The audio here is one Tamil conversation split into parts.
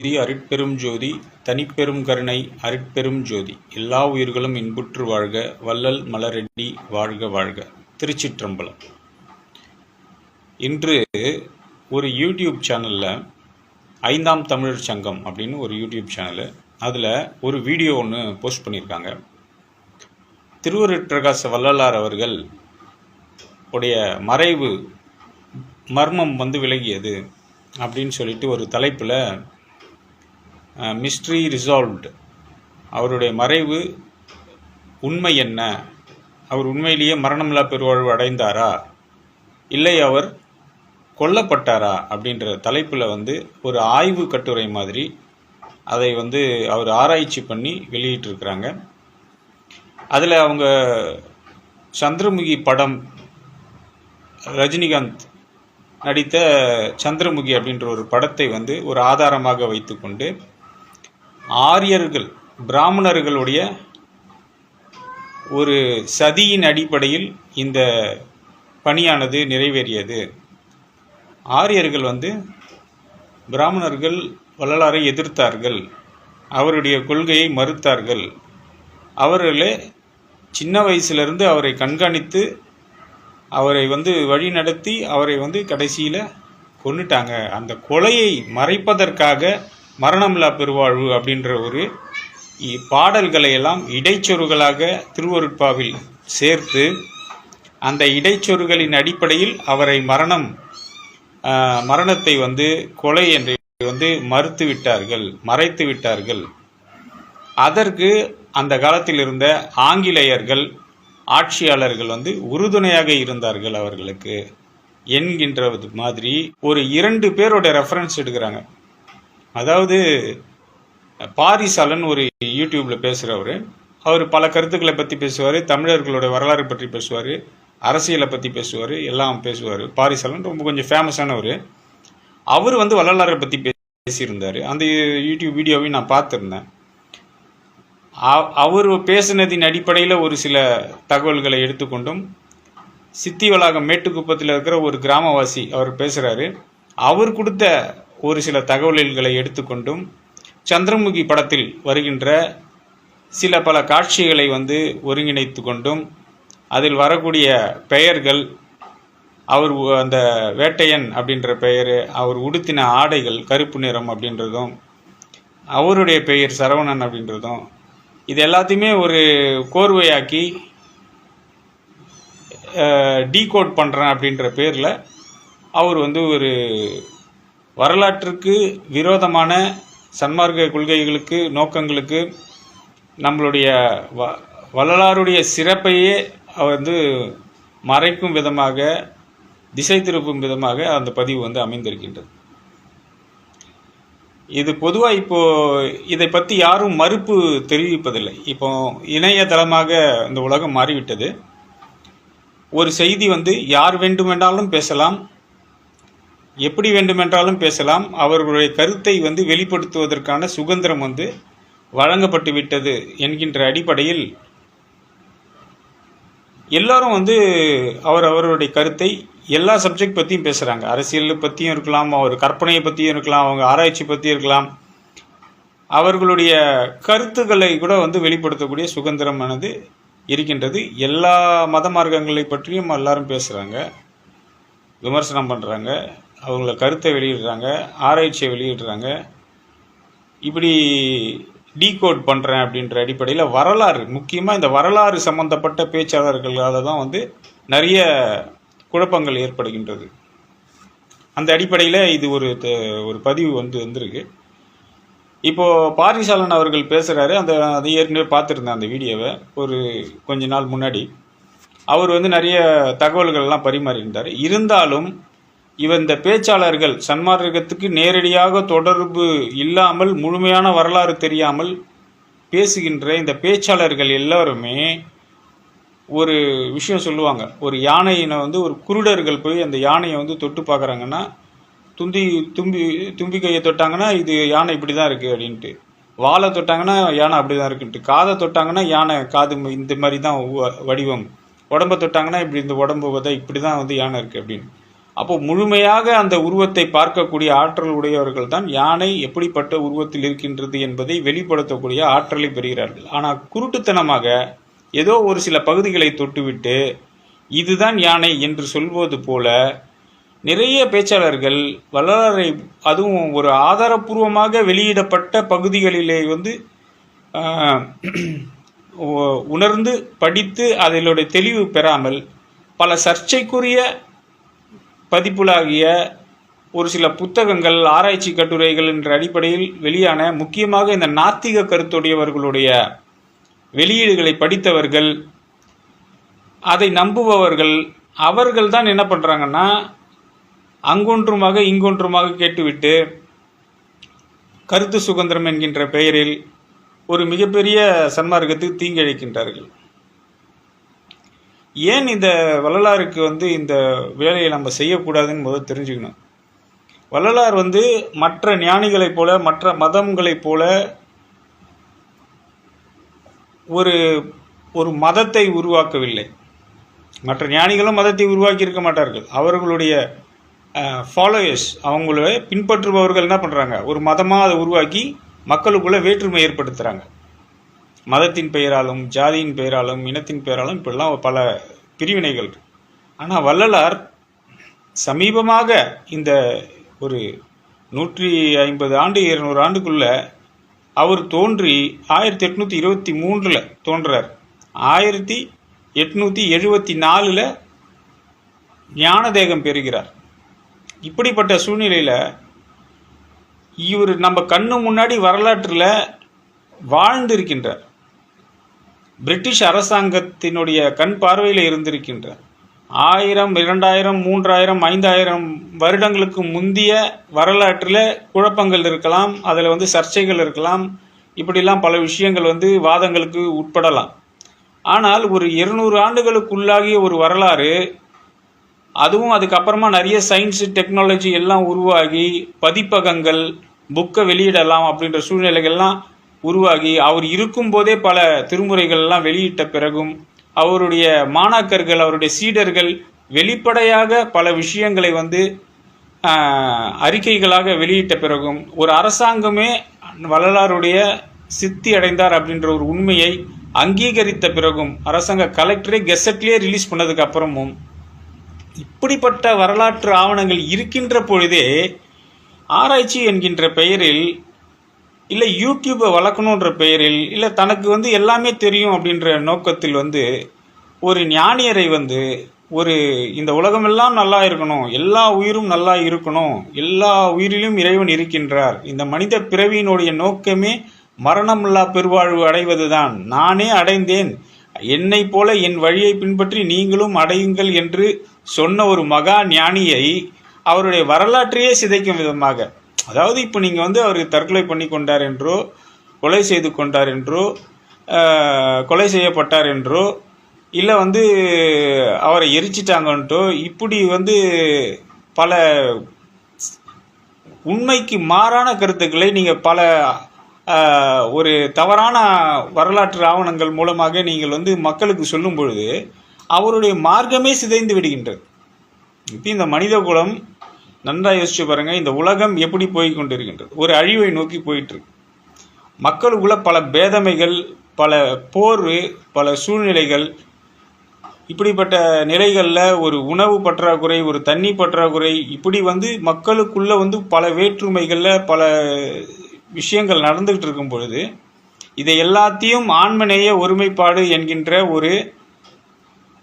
ஜோதி அருட்பெரும் ஜோதி தனிப்பெரும் கருணை அருட்பெரும் ஜோதி. எல்லா உயிர்களும் இன்புற்று வாழ்க வள்ளல் மலரெட்டி வாழ்க வாழ்க. திருச்சிற்றம்பலம். இன்று ஒரு யூடியூப் சேனலில் ஐந்தாம் தமிழர் சங்கம் அப்படின்னு ஒரு யூடியூப் சேனலு. அதில் ஒரு வீடியோ ஒன்று போஸ்ட் பண்ணியிருக்காங்க. திருவருட்பிரகாச வள்ளலார் அவர்கள் உடைய மறைவு மர்மம் வந்து விலகியது அப்படின்னு சொல்லிட்டு ஒரு தலைப்பில் மிஸ்ட்ரி ரிசால்வ்டு அவருடைய மறைவு உண்மை என்ன? அவர் உண்மையிலேயே மரணமில்லா பெருவாழ்வு அடைந்தாரா? இல்லை அவர் கொல்லப்பட்டாரா? அப்படின்ற தலைப்பில் வந்து ஒரு ஆய்வு கட்டுரை மாதிரி அதை வந்து அவர் ஆராய்ச்சி பண்ணி வெளியிட்டிருக்கிறாங்க. அதில் அவங்க சந்திரமுகி படம் ரஜினிகாந்த் நடித்த சந்திரமுகி அப்படின்ற ஒரு படத்தை வந்து ஒரு ஆதாரமாக வைத்துக்கொண்டு ஆரியர்கள் பிராமணர்களுடைய ஒரு சதியின் அடிப்படையில் இந்த பணியானது நிறைவேறியது. ஆரியர்கள் வந்து பிராமணர்கள் வள்ளலாரை எதிர்த்தார்கள். அவருடைய கொள்கையை மறுத்தார்கள். அவர்களே சின்ன வயசுலேருந்து அவரை கண்காணித்து அவரை வந்து வழி நடத்தி அவரை வந்து கடைசியில் கொண்டுட்டாங்க அந்த கொலையை மறைப்பதற்காக மரணமில்லா பெருவாழ்வு அப்படின்ற ஒரு இ- பாடல்களை எல்லாம் இடைச்சொருகளாக திருவருட்பாவில் சேர்த்து அந்த இடைச்சொருகளின் அடிப்படையில் அவரை மரணம் மரணத்தை வந்து கொலை என்று வந்து மறுத்து விட்டார்கள் மறைத்து விட்டார்கள். அதற்கு அந்த காலத்தில் இருந்த ஆங்கிலேயர்கள் ஆட்சியாளர்கள் வந்து உறுதுணையாக இருந்தார்கள் அவர்களுக்கு என்கின்றது மாதிரி ஒரு இரண்டு பேரோட ரெஃபரன்ஸ் எடுக்கிறாங்க. அதாவது பாரிசாலன் ஒரு யூடியூப்ல பேசுகிறவர் அவர் பல கருத்துக்களை பற்றி பேசுவார் தமிழர்களோட வரலாறு பற்றி பேசுவார் அரசியலை பற்றி பேசுவார் எல்லாம் பேசுவார். பாரிசாலன் ரொம்ப கொஞ்சம் ஃபேமஸானவர் அவர் வந்து வள்ளலாரை பற்றி பேசியிருந்தார். அந்த யூடியூப் வீடியோவையும் நான் பார்த்துருந்தேன். அவர் பேசினதின் அடிப்படையில் ஒரு சில தகவல்களை எடுத்துக்கொண்டும் சித்தி வளாகம் மேட்டுக்குப்பத்தில் இருக்கிற ஒரு கிராமவாசி அவர் பேசுகிறாரு அவர் கொடுத்த ஒரு சில தகவல்களை எடுத்துக்கொண்டும் சந்திரமுகி படத்தில் வருகின்ற சில பல காட்சிகளை வந்து ஒருங்கிணைத்து கொண்டும் அதில் வரக்கூடிய பெயர்கள் அவர் அந்த வேட்டையன் அப்படின்ற பெயர் அவர் உடுத்தின ஆடைகள் கருப்பு நிறம் அப்படின்றதும் அவருடைய பெயர் சரவணன் அப்படின்றதும் இது எல்லாத்தையுமே ஒரு கோர்வையாக்கி டீகோட் பண்ணுறேன் அப்படின்ற பேரில் அவர் வந்து ஒரு வரலாற்றுக்கு விரோதமான சன்மார்க்க கொள்கைகளுக்கு நோக்கங்களுக்கு நம்மளுடைய வ வள்ளலாருடைய சிறப்பையே வந்து மறைக்கும் விதமாக திசை திருப்பும் விதமாக அந்த பதிவு வந்து அமைந்திருக்கின்றது. இது பொதுவாக இப்போ இதை பற்றி யாரும் மறுப்பு தெரிவிப்பதில்லை. இப்போ இணையதளமாக இந்த உலகம் மாறிவிட்டது. ஒரு செய்தி வந்து யார் வேண்டுமென்றாலும் பேசலாம் எப்படி வேண்டுமென்றாலும் பேசலாம். அவர்களுடைய கருத்தை வந்து வெளிப்படுத்துவதற்கான சுதந்திரம் வந்து வழங்கப்பட்டு விட்டது என்கின்ற அடிப்படையில் எல்லாரும் வந்து அவர் அவருடைய கருத்தை எல்லா சப்ஜெக்ட் பற்றியும் பேசுகிறாங்க அரசியல் பற்றியும் இருக்கலாம் அவர் கற்பனையை பற்றியும் இருக்கலாம் அவங்க ஆராய்ச்சி பற்றியும் இருக்கலாம். அவர்களுடைய கருத்துக்களை கூட வந்து வெளிப்படுத்தக்கூடிய சுதந்திரமானது இருக்கின்றது. எல்லா மத மார்க்கங்களை பற்றியும் எல்லாரும் பேசுகிறாங்க விமர்சனம் பண்ணுறாங்க அவங்கள கருத்தை வெளியிடுறாங்க ஆராய்ச்சியை வெளியிடுறாங்க. இப்படி டீகோட் பண்ணுறேன் அப்படின்ற அடிப்படையில் வரலாறு முக்கியமாக இந்த வரலாறு சம்பந்தப்பட்ட பேச்சாளர்களால் தான் வந்து நிறைய குழப்பங்கள் ஏற்படுகின்றது. அந்த அடிப்படையில் இது ஒரு த- ஒரு பதிவு வந்து வந்திருக்கு. இப்போது பாரிசாலன் அவர்கள் பேசுகிறாரு அந்த அதை ஏற்கனவே பார்த்துருந்தேன் அந்த வீடியோவை ஒரு கொஞ்ச நாள் முன்னாடி. அவர் வந்து நிறைய தகவல்கள்லாம் பரிமாறியிருந்தார். இருந்தாலும் இவன் இந்த பேச்சாளர்கள் சன்மார்க்கத்துக்கு நேரடியாக தொடர்பு இல்லாமல் முழுமையான வரலாறு தெரியாமல் பேசுகின்ற இந்த பேச்சாளர்கள் எல்லாருமே ஒரு விஷயம் சொல்லுவாங்க. ஒரு யானையினை வந்து ஒரு குருடர்கள் போய் அந்த யானையை வந்து தொட்டு பார்க்குறாங்கன்னா துந்தி தும்பி தும்பி கையை தொட்டாங்கன்னா இது யானை இப்படி தான் இருக்குது அப்படின்ட்டு. வாழை தொட்டாங்கன்னா யானை அப்படி தான் இருக்குன்ட்டு. காதை தொட்டாங்கன்னா யானை காது இந்த மாதிரி தான் வடிவம். உடம்பை தொட்டாங்கன்னா இப்படி இந்த உடம்பு பார்த்தா இப்படி தான் வந்து யானை இருக்குது அப்படின்னு. அப்போ முழுமையாக அந்த உருவத்தை பார்க்கக்கூடிய ஆற்றல் உடையவர்கள் தான் யானை எப்படிப்பட்ட உருவத்தில் இருக்கின்றது என்பதை வெளிப்படுத்தக்கூடிய ஆற்றலை பெறுகிறார்கள். ஆனால் குருட்டுத்தனமாக ஏதோ ஒரு சில பகுதிகளை தொட்டுவிட்டு இதுதான் யானை என்று சொல்வது போல நிறைய பேச்சாளர்கள் வள்ளலாரை அதுவும் ஒரு ஆதாரப்பூர்வமாக வெளியிடப்பட்ட பகுதிகளிலே வந்து உணர்ந்து படித்து அதிலுடைய தெளிவு பெறாமல் பல சர்ச்சைக்குரிய பதிப்புலாகிய ஒரு சில புத்தகங்கள் ஆராய்ச்சி கட்டுரைகள் என்ற அடிப்படையில் வெளியான முக்கியமாக இந்த நாத்திக கருத்துடையவர்களுடைய வெளியீடுகளை படித்தவர்கள் அதை நம்புபவர்கள் அவர்கள் தான் என்ன பண்ணுறாங்கன்னா அங்கொன்றுமாக இங்கொன்றுமாக கேட்டுவிட்டு கருத்து சுதந்திரம் என்கின்ற பெயரில் ஒரு மிகப்பெரிய சன்மார்க்கத்துக்கு தீங்கிழைக்கின்றார்கள். ஏன் இந்த வள்ளலாருக்கு வந்து இந்த வேலையை நம்ம செய்யக்கூடாதுன்னு முதல் தெரிஞ்சுக்கணும். வள்ளலார் வந்து மற்ற ஞானிகளைப் போல மற்ற மதங்களைப் போல ஒரு ஒரு மதத்தை உருவாக்கவில்லை. மற்ற ஞானிகளும் மதத்தை உருவாக்கி இருக்க மாட்டார்கள். அவர்களுடைய ஃபாலோயர்ஸ் அவங்கள பின்பற்றுபவர்கள் என்ன பண்ணுறாங்க ஒரு மதமாக அதை உருவாக்கி மக்களுக்குள்ளே வேற்றுமை ஏற்படுத்துகிறாங்க மதத்தின் பெயராலும் ஜாதியின் பெயராலும் இனத்தின் பெயராலும் இப்படிலாம் பல பிரிவினைகள் ஆனால் வள்ளலார் சமீபமாக இந்த ஒரு நூற்றி ஐம்பது ஆண்டு இருநூறு ஆண்டுக்குள்ள அவர் தோன்றி ஆயிரத்தி எட்நூற்றி இருபத்தி மூன்றில் தோன்றார். ஆயிரத்தி எட்நூற்றி எழுபத்தி நாலில் ஞானதேகம் பெறுகிறார். இப்படிப்பட்ட சூழ்நிலையில் இவர் நம்ம கண்ணு முன்னாடி வரலாற்றில் வாழ்ந்திருக்கின்றார். பிரிட்டிஷ் அரசாங்கத்தினுடைய கண் பார்வையில் இருந்திருக்கின்ற ஆயிரம் இரண்டாயிரம் மூன்றாயிரம் ஐந்தாயிரம் வருடங்களுக்கு முந்திய வரலாற்றில் குழப்பங்கள் இருக்கலாம் அதில் வந்து சர்ச்சைகள் இருக்கலாம் இப்படிலாம் பல விஷயங்கள் வந்து வாதங்களுக்கு உட்படலாம். ஆனால் ஒரு இருநூறு ஆண்டுகளுக்குள்ளாகிய ஒரு வரலாறு அதுவும் அதுக்கப்புறமா நிறைய சயின்ஸ் டெக்னாலஜி எல்லாம் உருவாகி பதிப்பகங்கள் புக்கை வெளியிடலாம் அப்படின்ற சூழ்நிலைகள்லாம் உருவாகி அவர் இருக்கும்போதே பல திருமுறைகள்லாம் வெளியிட்ட பிறகும் அவருடைய மாணாக்கர்கள் அவருடைய சீடர்கள் வெளிப்படையாக பல விஷயங்களை வந்து அறிக்கைகளாக வெளியிட்ட பிறகும் ஒரு அரசாங்கமே வள்ளலாருடைய சித்தி அடைந்தார் அப்படின்ற ஒரு உண்மையை அங்கீகரித்த பிறகும் அரசாங்க கலெக்டரே கெசட்லேயே ரிலீஸ் பண்ணதுக்கு அப்புறமும் இப்படிப்பட்ட வரலாற்று ஆவணங்கள் இருக்கின்ற பொழுதே ஆராய்ச்சி என்கின்ற பெயரில் இல்லை யூடியூப்பை வளர்க்கணுன்ற பெயரில் இல்லை தனக்கு வந்து எல்லாமே தெரியும் அப்படின்ற நோக்கத்தில் வந்து ஒரு ஞானியரை வந்து ஒரு இந்த உலகமெல்லாம் நல்லா இருக்கணும் எல்லா உயிரும் நல்லா இருக்கணும் எல்லா உயிரிலும் இறைவன் இருக்கின்றார் இந்த மனித பிறவியினுடைய நோக்கமே மரணமில்லா பெருவாழ்வு அடைவதுதான். நானே அடைந்தேன். என்னை போல என் வழியை பின்பற்றி நீங்களும் அடையுங்கள் என்று சொன்ன ஒரு மகா ஞானியை அவருடைய வரலாற்றையே சிதைக்கும் விதமாக அதாவது இப்போ நீங்கள் வந்து அவர் தற்கொலை பண்ணி கொண்டார் என்றோ கொலை செய்து கொண்டார் என்றோ கொலை செய்யப்பட்டார் என்றோ இல்லை வந்து அவரை எரிச்சிட்டாங்கன்ட்டோ இப்படி வந்து பல உண்மைக்கு மாறான கருத்துக்களை நீங்கள் பல ஒரு தவறான வரலாற்று ஆவணங்கள் மூலமாக நீங்கள் வந்து மக்களுக்கு சொல்லும் பொழுது அவருடைய மார்க்கமே சிதைந்து விடுகின்றது. இப்போ இந்த மனித குலம் நன்றாக யோசிச்சு பாருங்க இந்த உலகம் எப்படி போய் கொண்டிருக்கின்றது ஒரு அழிவை நோக்கி போயிட்டு மக்களுக்குள்ள பல பேதமைகள் பல போர் பல சூழ்நிலைகள் இப்படிப்பட்ட நிலைகளில் ஒரு உணவு பற்றாக்குறை ஒரு தண்ணி பற்றாக்குறை இப்படி வந்து மக்களுக்குள்ள வந்து பல வேற்றுமைகளில் பல விஷயங்கள் நடந்துகிட்டு இருக்கும் பொழுது இதை எல்லாத்தையும் ஆண்மநேய ஒருமைப்பாடு என்கின்ற ஒரு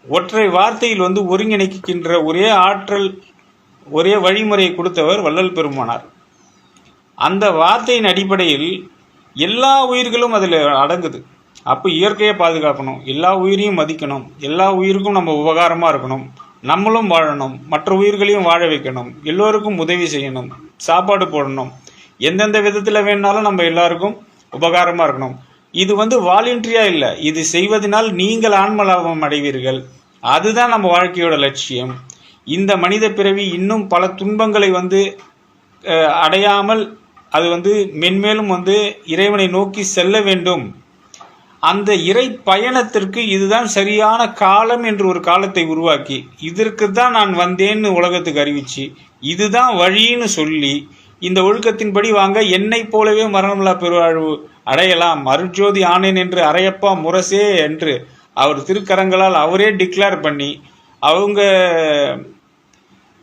ஒற்றை வார்த்தையில் வந்து ஒருங்கிணைக்கின்ற ஒரே ஆற்றல் ஒரே வழிமுறையை கொடுத்தவர் வள்ளல் பெருமானார். அந்த வார்த்தையின் அடிப்படையில் எல்லா உயிர்களும் அதில் அடங்குது. அப்போ இயற்கையை பாதுகாக்கணும். எல்லா உயிரையும் மதிக்கணும். எல்லா உயிருக்கும் நம்ம உபகாரமாக இருக்கணும். நம்மளும் வாழணும். மற்ற உயிர்களையும் வாழ வைக்கணும். எல்லோருக்கும் உதவி செய்யணும். சாப்பாடு போடணும். எந்தெந்த விதத்தில் வேணாலும் நம்ம எல்லாருக்கும் உபகாரமாக இருக்கணும். இது வந்து வாலண்டரியாக இல்லை. இது செய்வதனால் நீங்கள் ஆன்ம லாபம் அடைவீர்கள். அதுதான் நம்ம வாழ்க்கையோட லட்சியம். இந்த மனித பிறவி இன்னும் பல துன்பங்களை வந்து அடையாமல் அது வந்து மென்மேலும் வந்து இறைவனை நோக்கி செல்ல வேண்டும். அந்த இறை பயணத்திற்கு இதுதான் சரியான காலம் என்று ஒரு காலத்தை உருவாக்கி இதற்கு தான் நான் வந்தேன்னு உலகத்துக்கு அறிவிச்சு இதுதான் வழின்னு சொல்லி இந்த ஒழுக்கத்தின்படி வாங்க என்னைப் போலவே மரணமில்லா பெருவாழ்வு அடையலாம் அருட்ஜோதி ஆனேன் என்று அரையப்பா முரசே என்று அவர் திருக்கரங்களால் அவரே டிக்ளேர் பண்ணி அவங்க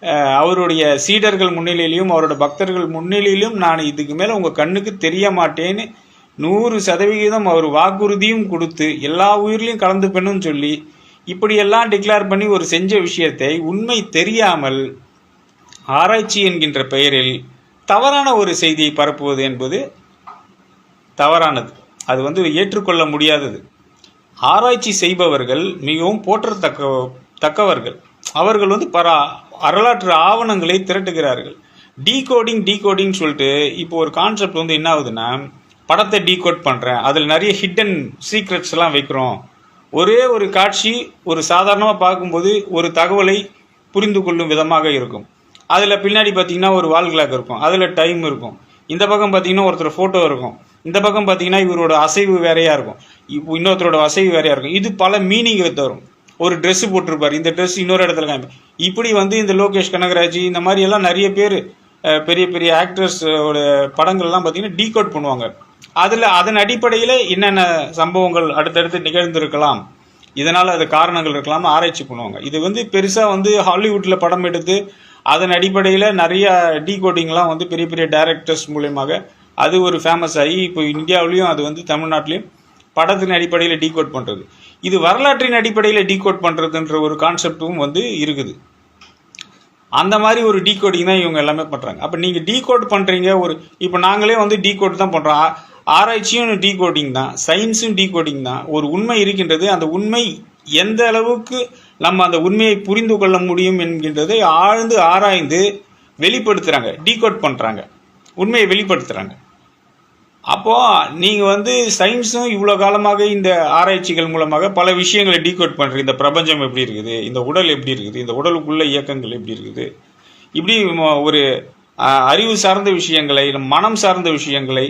அவருடைய சீடர்கள் முன்னிலையிலும் அவரோட பக்தர்கள் முன்னிலையிலும் நான் இதுக்கு மேலே உங்கள் கண்ணுக்கு தெரிய மாட்டேன்னு நூறு சதவிகிதம் அவர் வாக்குறுதியும் கொடுத்து எல்லா உயிர்லையும் கலந்துப்பேன்னு சொல்லி இப்படியெல்லாம் டிக்ளேர் பண்ணி ஒரு செஞ்ச விஷயத்தை உண்மை தெரியாமல் ஆராய்ச்சி என்கின்ற பெயரில் தவறான ஒரு செய்தியை பரப்புவது என்பது தவறானது. அது வந்து ஏற்றுக்கொள்ள முடியாதது. ஆராய்ச்சி செய்பவர்கள் மிகவும் போற்றத்தக்க தக்கவர்கள். அவர்கள் வந்து பரா வரலாற்று ஆவணங்களை திரட்டுகிறார்கள். டீகோடிங் டீகோடிங் சொல்லிட்டு இப்போ ஒரு கான்செப்ட் வந்து என்ன ஆகுதுன்னா படத்தை டீகோட் பண்ணுறேன் அதில் நிறைய ஹிட்டன் சீக்ரெட்ஸ் எல்லாம் வைக்கிறோம். ஒரே ஒரு காட்சி ஒரு சாதாரணமாக பார்க்கும்போது ஒரு தகவலை புரிந்து கொள்ளும் விதமாக இருக்கும். அதில் பின்னாடி பார்த்தீங்கன்னா ஒரு வால் கிளாக் இருக்கும். அதில் டைம் இருக்கும். இந்த பக்கம் பார்த்தீங்கன்னா ஒருத்தர் ஃபோட்டோ இருக்கும். இந்த பக்கம் பார்த்தீங்கன்னா இவரோட அசைவு வேறையாக இருக்கும். இப்போ இன்னொருத்தரோட அசைவு வேறையாக இருக்கும். இது பல மீனிங்கை தரும். ஒரு ட்ரெஸ் போட்டிருப்பார். இந்த ட்ரெஸ் இன்னொரு இடத்துல காமிப்பார் இப்படி வந்து இந்த லோகேஷ் கனகராஜ் இந்த மாதிரி எல்லாம் நிறைய பேர் பெரிய பெரிய ஆக்டர்ஸ் படங்கள்லாம் பார்த்தீங்கன்னா டீகோட் பண்ணுவாங்க. அதில் அதன் அடிப்படையில் என்னென்ன சம்பவங்கள் அடுத்தடுத்து நிகழ்ந்திருக்கலாம். இதனால் அது காரணங்கள் இருக்கலாம் ஆராய்ச்சி பண்ணுவாங்க. இது வந்து பெருசாக வந்து ஹாலிவுட்டில் படம் எடுத்து அதன் அடிப்படையில் நிறையா டீகோடிங்லாம் வந்து பெரிய பெரிய டைரக்டர்ஸ் மூலியமாக அது ஒரு ஃபேமஸ் ஆகி இப்போ இந்தியாவிலையும் அது வந்து தமிழ்நாட்டிலையும் படத்தின் அடிப்படையில் டீகோட் பண்ணுறது இது வரலாற்றின் அடிப்படையில் டீகோட் பண்ணுறதுன்ற ஒரு கான்செப்டும் வந்து இருக்குது. அந்த மாதிரி ஒரு டீகோடிங் தான் இவங்க எல்லாமே பண்ணுறாங்க அப்போ நீங்கள் டீகோட் பண்ணுறீங்க ஒரு இப்போ நாங்களே வந்து டீகோட் தான் பண்ணுறோம் ஆராய்ச்சியும் டீகோடிங் தான் சயின்ஸும் டீகோடிங் தான். ஒரு உண்மை இருக்கின்றது அந்த உண்மை எந்த அளவுக்கு நம்ம அந்த உண்மையை புரிந்து கொள்ள முடியும் என்கின்றதை ஆழ்ந்து ஆராய்ந்து வெளிப்படுத்துகிறாங்க டீகோட் பண்ணுறாங்க உண்மையை வெளிப்படுத்துகிறாங்க அப்போது நீங்கள் வந்து சயின்ஸும் இவ்வளோ காலமாக இந்த ஆராய்ச்சிகள் மூலமாக பல விஷயங்களை டீகோட் பண்றீங்க. இந்த பிரபஞ்சம் எப்படி இருக்குது? இந்த உடல் எப்படி இருக்குது? இந்த உடலுக்குள்ள இயக்கங்கள் எப்படி இருக்குது? இப்படி ஒரு அறிவு சார்ந்த விஷயங்களை மனம் சார்ந்த விஷயங்களை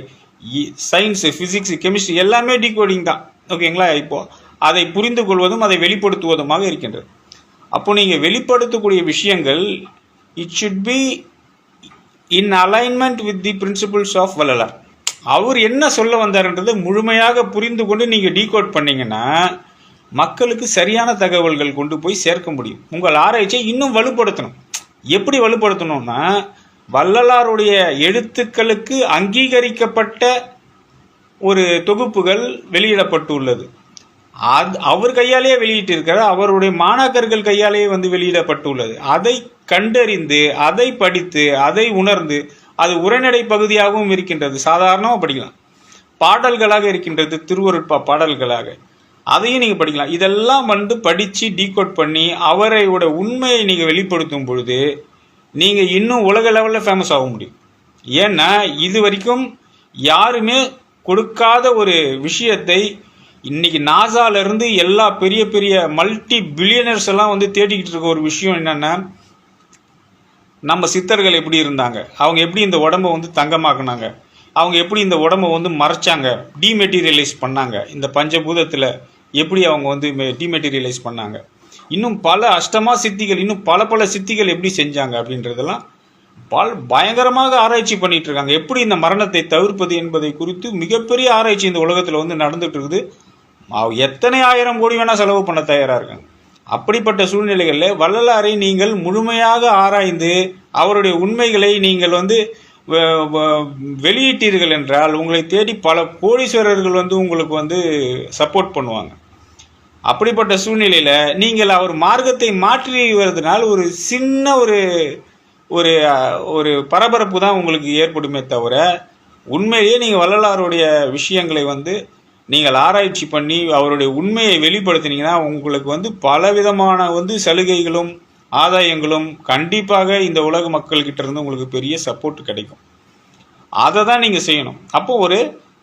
சயின்ஸு ஃபிசிக்ஸு கெமிஸ்ட்ரி எல்லாமே டீகோடிங் தான். ஓகேங்களா இப்போது அதை புரிந்து கொள்வதும் அதை வெளிப்படுத்துவதுமாக இருக்கின்றது. அப்போ நீங்கள் வெளிப்படுத்தக்கூடிய விஷயங்கள் it should be in alignment with the principles of Vallalar அவர் என்ன சொல்ல வந்தாருன்றதை முழுமையாக புரிந்து கொண்டு நீங்கள் டீகோட் பண்ணீங்கன்னா மக்களுக்கு சரியான தகவல்கள் கொண்டு போய் சேர்க்க முடியும். உங்கள் ஆராய்ச்சியை இன்னும் வலுப்படுத்தணும். எப்படி வலுப்படுத்தணும்னா வள்ளலாருடைய எழுத்துக்களுக்கு அங்கீகரிக்கப்பட்ட ஒரு தொகுப்புகள் வெளியிடப்பட்டுள்ளது. அது அவர் கையாலேயே வெளியிட்டிருக்கிறார் அவருடைய மாணாக்கர்கள் கையாலேயே வந்து வெளியிடப்பட்டுள்ளது. அதை கண்டறிந்து அதை படித்து அதை உணர்ந்து அது உரைநடை பகுதியாகவும் இருக்கின்றது. சாதாரணமாக படிக்கலாம். பாடல்களாக இருக்கின்றது திருவருட்பா பாடல்களாக. அதையும் நீங்கள் படிக்கலாம். இதெல்லாம் வந்து படித்து டீகோட் பண்ணி அவரையோட உண்மையை நீங்கள் வெளிப்படுத்தும் பொழுது நீங்கள் இன்னும் உலக லெவலில் ஃபேமஸ் ஆக முடியும். ஏன்னா இது வரைக்கும் யாருமே கொடுக்காத ஒரு விஷயத்தை இன்னைக்கு நாசாலேருந்து எல்லா பெரிய பெரிய மல்டி பில்லியனர்ஸ் எல்லாம் வந்து தேடிக்கிட்டு இருக்க ஒரு விஷயம் என்னென்னா நம்ம சித்தர்கள் எப்படி இருந்தாங்க? அவங்க எப்படி இந்த உடம்ப வந்து தங்கமாக்குனாங்க? அவங்க எப்படி இந்த உடம்ப வந்து மறைச்சாங்க? டிமெட்டீரியலைஸ் பண்ணாங்க. இந்த பஞ்சபூதத்தில் எப்படி அவங்க வந்து டிமெட்டீரியலைஸ் பண்ணாங்க? இன்னும் பல அஷ்டமா சித்திகள் இன்னும் பல பல சித்திகள் எப்படி செஞ்சாங்க அப்படின்றதெல்லாம் பல் பயங்கரமாக ஆராய்ச்சி பண்ணிட்டு இருக்காங்க. எப்படி இந்த மரணத்தை தவிர்ப்பது என்பதை குறித்து மிகப்பெரிய ஆராய்ச்சி இந்த உலகத்தில் வந்து நடந்துட்டு இருக்குது. எத்தனை ஆயிரம் கோடி வேணால் செலவு பண்ண தயாராக இருக்காங்க. அப்படிப்பட்ட சூழ்நிலைகளில் வள்ளலாரை நீங்கள் முழுமையாக ஆராய்ந்து அவருடைய உண்மைகளை நீங்கள் வந்து வ- வ- வெளியிட்டீர்கள் என்றால் உங்களை தேடி பல கோடீஸ்வரர்கள் வந்து உங்களுக்கு வந்து சப்போர்ட் பண்ணுவாங்க. அப்படிப்பட்ட சூழ்நிலையில் நீங்கள் அவர் மார்க்கத்தை மாற்றி வருவதனால் ஒரு சின்ன ஒரு ஒரு ஒரு பரபரப்பு தான் உங்களுக்கு ஏற்படுமே தவிர உண்மையிலேயே நீங்கள் வள்ளலாருடைய விஷயங்களை வந்து நீங்கள் ஆராய்ச்சி பண்ணி அவருடைய உண்மையை வெளிப்படுத்தினீங்கன்னா உங்களுக்கு வந்து பலவிதமான வந்து சலுகைகளும் ஆதாயங்களும் கண்டிப்பாக இந்த உலக மக்கள்கிட்ட இருந்து உங்களுக்கு பெரிய சப்போர்ட் கிடைக்கும். அதை தான் நீங்கள் செய்யணும். அப்போ ஒரு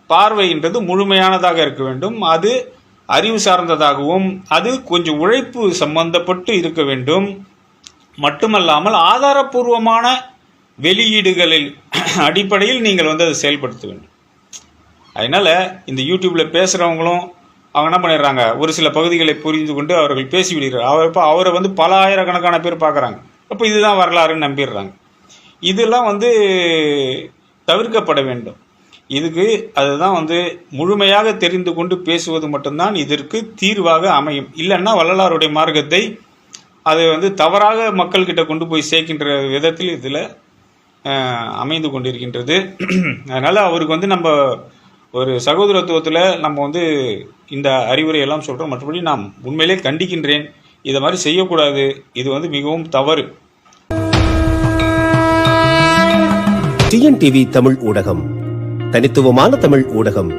பார்வைன்றது முழுமையானதாக இருக்க வேண்டும். அது அறிவு சார்ந்ததாகவும் அது கொஞ்சம் உழைப்பு சம்பந்தப்பட்டு இருக்க வேண்டும். மட்டுமல்லாமல் ஆதாரபூர்வமான வெளியீடுகளில் அடிப்படையில் நீங்கள் வந்து அதை செயல்படுத்த வேண்டும். அதனால் இந்த யூடியூப்பில் பேசுகிறவங்களும் அவங்க என்ன பண்ணிடுறாங்க? ஒரு சில பகுதிகளை புரிந்து கொண்டு அவர்கள் பேசி விடுகிறார் அவர் இப்போ அவரை வந்து பல ஆயிரக்கணக்கான பேர் பார்க்குறாங்க. அப்போ இதுதான் வரலாறுன்னு நம்பிடுறாங்க. இதெல்லாம் வந்து தவிர்க்கப்பட வேண்டும். இதுக்கு அதுதான் வந்து முழுமையாக தெரிந்து கொண்டு பேசுவது மட்டும்தான் இதற்கு தீர்வாக அமையும். இல்லைன்னா வள்ளலாருடைய மார்க்கத்தை அது வந்து தவறாக மக்கள்கிட்ட கொண்டு போய் சேர்க்கின்ற விதத்தில் இதில் அமைந்து கொண்டிருக்கின்றது. அதனால் அவருக்கு வந்து நம்ம ஒரு சகோதரத்துவத்தில் நம்ம வந்து இந்த அறிவுரை எல்லாம் சொல்கிறோம் மற்றபடி நான் உண்மையிலே கண்டிக்கின்றேன். இதை மாதிரி செய்யக்கூடாது. இது வந்து மிகவும் தவறு. டிஎன்டிவி தமிழ் ஊடகம். தனித்துவமான தமிழ் ஊடகம்.